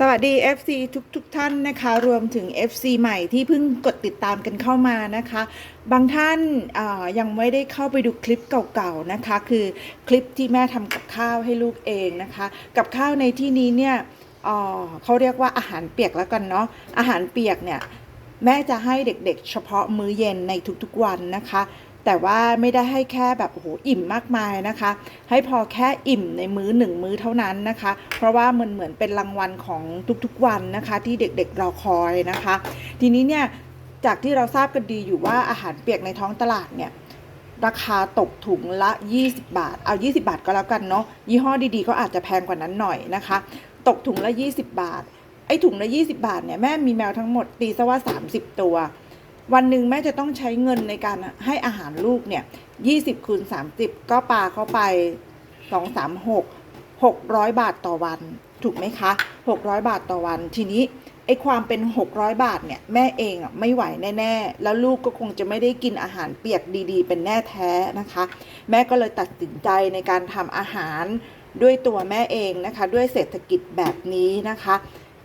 สวัสดี FC ทุกทุกๆท่านนะคะ รวมถึง FC ใหม่ที่เพิ่งกดติดตามกันเข้ามานะคะ บางท่านายังไม่ได้เข้าไปดูคลิปเก่าๆนะคะ คือคลิปที่แม่ทำกับข้าวให้ลูกเองนะคะ กับข้าวในที่นี้เนี่ยเขาเรียกว่าอาหารเปียกแล้วกันเนาะอาหารเปียกเนี่ยแม่จะให้เด็กๆ เฉพาะมื้อเย็นในทุกๆวันนะคะ แต่ว่าไม่ได้ให้แค่แบบโอ้โหอิ่มมากมายนะคะ ให้พอแค่อิ่มในมื้อหนึ่งมื้อเท่านั้นนะคะ เพราะว่ามันเหมือนเป็นรางวัลของทุกๆวันนะคะ ที่เด็กๆรอคอยนะคะ ทีนี้เนี่ยจากที่เราทราบกันดีอยู่ว่าอาหารเปียกในท้องตลาดเนี่ยราคาตกถุงละ 20 บาท เอา 20 บาทก็แล้วกันเนาะ ยี่ห้อดีๆ ก็อาจจะแพงกว่านั้นหน่อยนะคะ ตกถุงละ 20 บาท ไอ้ถุงละ 20 บาทเนี่ยแม่มีแมวทั้งหมดตีซะว่า 30 ตัว วันหนึ่งแม่จะต้องใช้เงินในการให้อาหารลูกเนี่ย20คูณ30ก็ปาเข้าไป2 3 6 600บาทต่อวัน ถูกไหมคะ600บาทต่อวัน ทีนี้ไอความเป็น600บาทเนี่ยแม่เองอะไม่ไหวแน่ ๆ แล้วลูกก็คงจะไม่ได้กินอาหารเปียกดีๆ เป็นแน่แท้นะคะ แม่ก็เลยตัดสินใจในการทำอาหารด้วยตัวแม่เองนะคะ ด้วยเศรษฐกิจแบบนี้นะคะ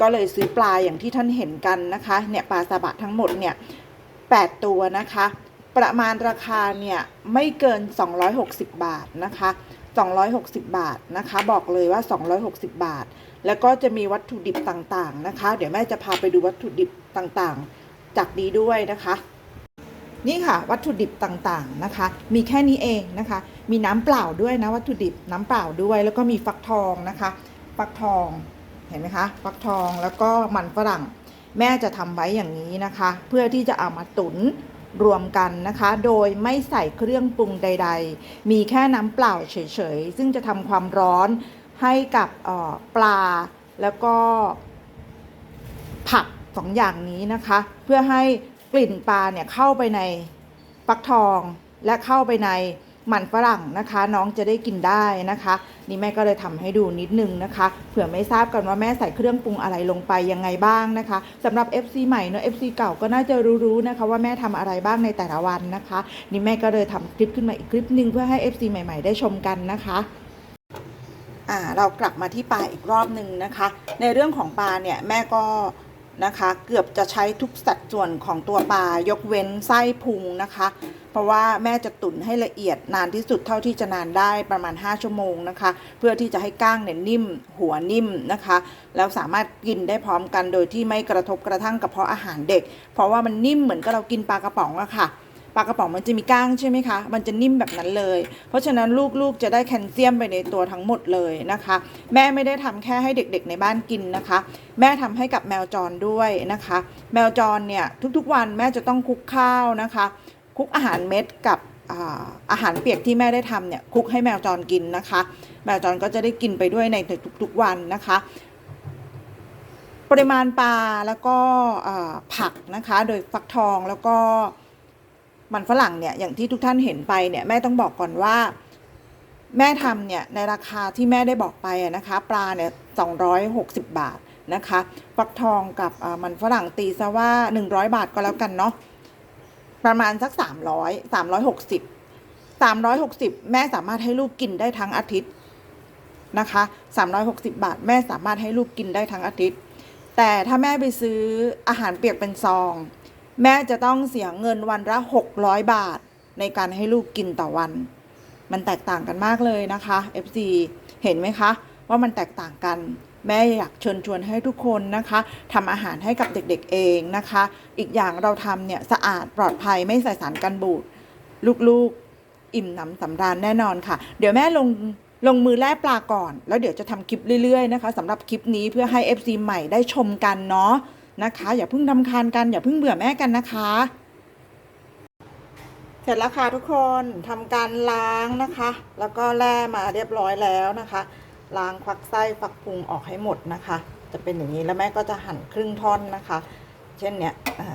ก็เลยซื้อปลาอย่างที่ท่านเห็นกันนะคะเนี่ยปลาซาบะทั้งหมดเนี่ย 8 ตัวนะคะ ประมาณราคาเนี่ยไม่เกิน 260 บาทนะคะ 260 บาทนะคะ บอกเลยว่า 260 บาท แล้วก็จะมีวัตถุดิบต่างๆนะคะ เดี๋ยวแม่จะพาไปดูวัตถุดิบต่างๆ จากนี้ด้วยนะคะ นี่ค่ะวัตถุดิบต่างๆนะคะ มีแค่นี้เองนะคะ มีน้ำเปล่าด้วยนะวัตถุดิบน้ำเปล่าด้วย แล้วก็มีฟักทองนะคะ ฟักทองเห็นไหมคะ ฟักทองแล้วก็มันฝรั่ง แม่จะทำไว้อย่างนี้นะคะ เพื่อที่จะเอามาตุ๋นรวมกันนะคะ โดยไม่ใส่เครื่องปรุงใด ๆ มีแค่น้ำเปล่าเฉยๆ ซึ่งจะทำความร้อนให้กับออปลาแล้วก็ผักสองอย่างนี้นะคะ เพื่อให้กลิ่นปลาเนี่ยเข้าไปในฟักทองและเข้าไปใน มันฝรั่งนะคะ น้องจะได้กินได้นะคะ นี่แม่ก็เลยทำให้ดูนิดนึงนะคะเผื่อไม่ทราบกันว่าแม่ใส่เครื่องปรุงอะไรลงไปยังไงบ้างนะคะสำหรับ FC ใหม่เนอะ FC เก่าก็น่าจะรู้ๆนะคะ ว่าแม่ทำอะไรบ้างในแต่ละวันนะคะ นี่แม่ก็เลยทำคลิปขึ้นมาอีกคลิปหนึ่งเพื่อให้ FC ใหม่ ๆ ได้ชมกันนะคะอ่าเรากลับมาที่ปลาอีกรอบหนึ่งนะคะ ในเรื่องของปลาเนี่ยแม่ก็นะคะ เกือบจะใช้ทุกสัดส่วนของตัวปลายกเว้นไส้พุงนะคะ เพราะว่าแม่จะตุ๋นให้ละเอียดนานที่สุดเท่าที่จะนานได้ประมาณ 5 ชั่วโมงนะคะ เพื่อที่จะให้ก้างเนี่ยนิ่ม หัวนิ่มนะคะ แล้วสามารถกินได้พร้อมกันโดยที่ไม่กระทบกระทั่งกระเพาะอาหารเด็ก เพราะว่ามันนิ่มเหมือนกับเรากินปลากระป๋องอะค่ะปลากระป๋องมันจะมีก้างใช่ไหมคะ มันจะนิ่มแบบนั้นเลย เพราะฉะนั้นลูกๆจะได้แคลเซียมไปในตัวทั้งหมดเลยนะคะ แม่ไม่ได้ทำแค่ให้เด็กๆในบ้านกินนะคะ แม่ทำให้กับแมวจรด้วยนะคะ แมวจรเนี่ยทุกๆวันแม่จะต้องคลุกข้าวนะคะ คุกอาหารเม็ดกับอาหารเปียกที่แม่ได้ทำเนี่ยคลุกให้แมวจรกินนะคะ แมวจรก็จะได้กินไปด้วยในทุกๆวันนะคะ ปริมาณปลาแล้วก็ผักนะคะ โดยฟักทองแล้วก็มันฝรั่งเนี่ยอย่างที่ทุกท่านเห็นไปเนี่ยแม่ต้องบอกก่อนว่า แม่ทำเนี่ยในราคาที่แม่ได้บอกไปนะคะ ปลาเนี่ย260 บาทนะคะ ฟักทองกับมันฝรั่งตีซะว่า 100 บาทก็แล้วกันเนาะ ประมาณสัก300 360 360แม่สามารถให้ลูกกินได้ทั้งอาทิตย์นะคะ360บาท แม่สามารถให้ลูกกินได้ทั้งอาทิตย์ แต่ถ้าแม่ไปซื้ออาหารเปียกเป็นซอง แม่จะต้องเสียเงินวันละ600บาทในการให้ลูกกินต่อวัน มันแตกต่างกันมากเลยนะคะ FC เห็นไหมคะ ว่ามันแตกต่างกัน แม่อยากเชิญชวนให้ทุกคนนะคะทำอาหารให้กับเด็กๆเองนะคะ อีกอย่างเราทำเนี่ยสะอาดปลอดภัยไม่ใส่สารกันบูดลูกๆอิ่มหนำสำราญแน่นอนค่ะ เดี๋ยวแม่ลงลงมือแล่ปลาก่อน แล้วเดี๋ยวจะทำคลิปเรื่อยๆนะคะสำหรับคลิปนี้เพื่อให้ FC ใหม่ได้ชมกันเนาะนะคะ อย่าเพิ่งทำคานกันอย่าเพิ่งเบื่อแม่กันนะคะ เสร็จแล้วค่ะทุกคนทำการล้างนะคะ แล้วก็แล่มาเรียบร้อยแล้วนะคะ ล้างควักไส้ฟักพุงออกให้หมดนะคะ จะเป็นอย่างนี้แล้วแม่ก็จะหั่นครึ่งท่อนนะคะ เช่นเนี้ย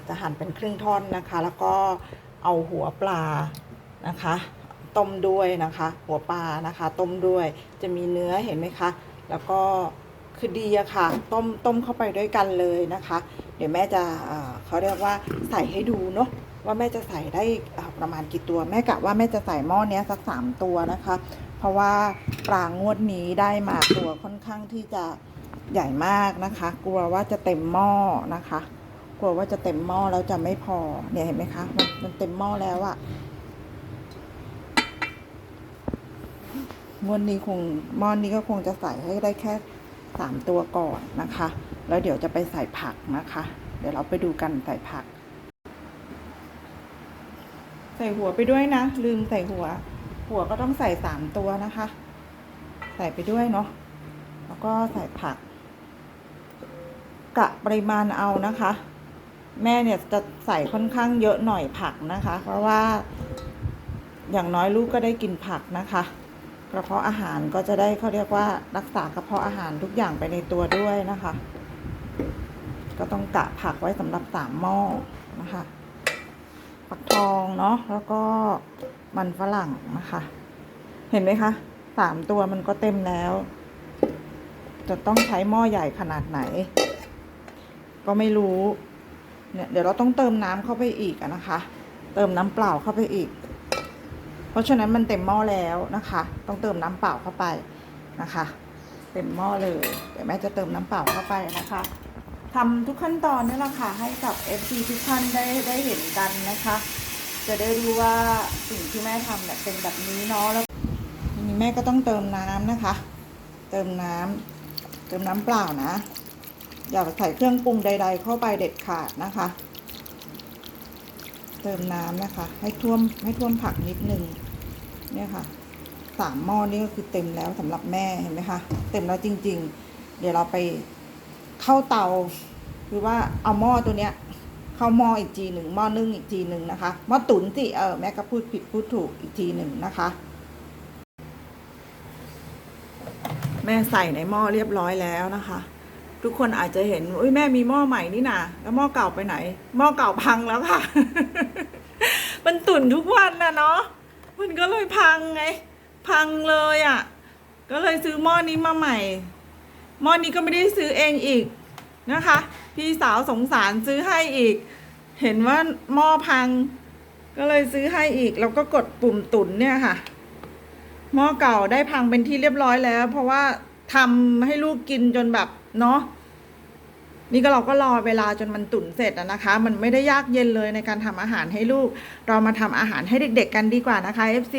จะหั่นเป็นครึ่งท่อนนะคะ แล้วก็เอาหัวปลานะคะ ต้มด้วยนะคะ หัวปลานะคะ ต้มด้วยจะมีเนื้อเห็นไหมคะ แล้วก็คือดีอะค่ะ ต้มต้มเข้าไปด้วยกันเลยนะคะ เดี๋ยวแม่จะเขาเรียกว่าใส่ให้ดูเนาะว่าแม่จะใส่ได้ประมาณกี่ตัว แม่กะว่าแม่จะใส่หม้อเนี้ยสักสามตัวนะคะ ราะว่าปลางวดนี้ได้มาตัวค่อนข้างที่จะใหญ่มากนะคะ กลัวว่าจะเต็มหม้อนะคะ กลัวว่าจะเต็มหม้อแล้วจะไม่พอเนี่ยเห็นไหมคะมันมันเต็มหม้อแล้วอะงวดนี้คงหม้อนนี้ก็คงจะใส่ให้ได้แค่สามตัวก่อนนะคะ แล้วเดี๋ยวจะไปใส่ผักนะคะ เดี๋ยวเราไปดูกันใส่ผัก ใส่หัวไปด้วยนะ ลืมใส่หัว หัวก็ต้องใส่สามตัวนะคะ ใส่ไปด้วยเนาะแล้วก็ใส่ผัก กะปริมาณเอานะคะ แม่เนี่ยจะใส่ค่อนข้างเยอะหน่อยผักนะคะ เพราะว่า อย่างน้อยลูกก็ได้กินผักนะคะกระเพาะอาหารก็จะได้เขาเรียกว่ารักษากระเพาะอาหารทุกอย่างไปในตัวด้วยนะคะ ก็ต้องกะผักไว้สำหรับสามหม้อนะคะฝักทองเนาะแล้วก็ มันฝรั่งนะคะ เห็นไหมคะสามตัวมันก็เต็มแล้ว จะต้องใช้หม้อใหญ่ขนาดไหน ก็ไม่รู้เนี่ยเดี๋ยวเราต้องเติมน้ำเข้าไปอีกนะคะ เติมน้ำเปล่าเข้าไปอีก เพราะฉะนั้นมันเต็มหม้อแล้วนะคะ ต้องเติมน้ำเปล่าเข้าไปนะคะ เต็มหม้อเลยเดี๋ยวแม่จะเติมน้ำเปล่าเข้าไปนะคะทำทุกขั้นตอนนี่แหละค่ะให้กับ FC ทุกท่านได้ได้เห็นกันนะคะ จะได้รู้ว่าสิ่งที่แม่ทำเนี่ยเป็นแบบนี้เนาะแล้วนี้แม่ก็ต้องเติมน้ำนะคะ เติมน้ำเติมน้ำเปล่านะ อย่าใส่เครื่องปรุงใด ๆ เข้าไปเด็ดขาดนะคะ เติมน้ำนะคะ ให้ท่วมให้ท่วมผักนิดนึงเนี่ยค่ะสามหม้อนี่ก็คือเต็มแล้วสำหรับแม่เห็นไหมคะเต็มแล้วจริง ๆ เดี๋ยวเราไปเข้าเตาคือว่าเอาหม้อตัวเนี้ย เข้าหม้ออีกทีหนึ่งหม้อนึ่งอีกทีหนึ่งนะคะหม้อตุ๋นสิเออแม่ก็พูดผิดพูดถูกอีกทีหนึ่งนะคะ แม่ใส่ในหม้อเรียบร้อยแล้วนะคะ ทุกคนอาจจะเห็นอุ้ยแม่มีหม้อใหม่นี่นะแล้วหม้อเก่าไปไหนหม้อเก่าพังแล้วค่ะ มันตุ่นทุกวันนะเนาะมันก็เลยพังไง พังเลยอะ่ะ ก็เลยซื้อหม้อนี้มาใหม่หม้อนี้ก็ไม่ได้ซื้อเองอีก นะคะ พี่สาวสงสารซื้อให้อีก เห็นว่าหม้อพัง ก็เลยซื้อให้อีก แล้วก็กดปุ่มตุ๋นเนี่ยค่ะ หม้อเก่าได้พังเป็นที่เรียบร้อยแล้ว เพราะว่าทำให้ลูกกินจนแบบเนาะนี่ก็เราก็รอเวลาจนมันตุ๋นเสร็จนะคะ มันไม่ได้ยากเย็นเลยในการทำอาหารให้ลูก เรามาทำอาหารให้เด็ก ๆ กันดีกว่านะคะ FC